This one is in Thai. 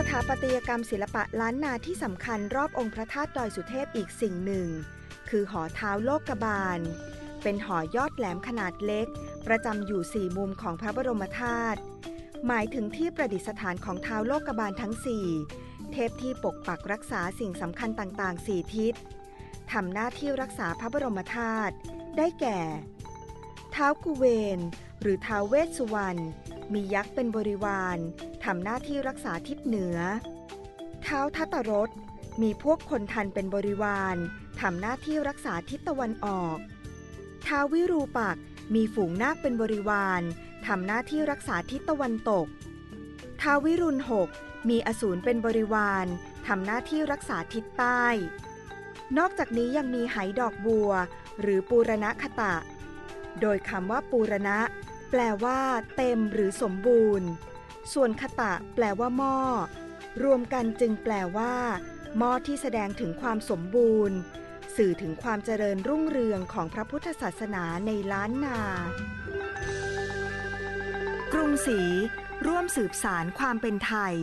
ถาปัตยกรรมศิลปะล้านนาที่สำคัญรอบองค์พระธาตุดอยสุเทพอีกสิ่งหนึ่ง คือหอเท้าโลกบาล เป็นหอยอดแหลมขนาดเล็ก ประจำอยู่สี่มุมของพระบรมธาตุหมายถึงที่ประดิษฐานของเท้าโลกบาลทั้งสี่เทพที่ปกปักรักษาสิ่งสำคัญต่างๆสี่ทิศทำหน้าที่รักษาพระบรมธาตุได้แก่ เท้ากุเวน หรือท้าเวสสุวรรณมียักษ์เป็นบริวารทำหน้าที่รักษาทิศเหนือเท้าทัตตรสมีพวกคนทันเป็นบริวารทำหน้าที่รักษาทิศตะวันออกท้าววิรูปักษ์มีฝูงนาคเป็นบริวารทำหน้าที่รักษาทิศตะวันตกท้าววิรุณหกมีอสูรเป็นบริวารทำหน้าที่รักษาทิศใต้ นอกจากนี้ยังมีไหดอกบัว หรือปูรณคตะ โดยคำว่าปูรณะ แปลว่าเต็มหรือสมบูรณ์ ส่วนคตะ แปลว่าหม้อ รวมกันจึงแปลว่า หม้อที่แสดงถึงความสมบูรณ์ สื่อถึงความเจริญรุ่งเรืองของพระพุทธศาสนาในล้านนา กรุงศรีร่วมสืบสารความเป็นไทย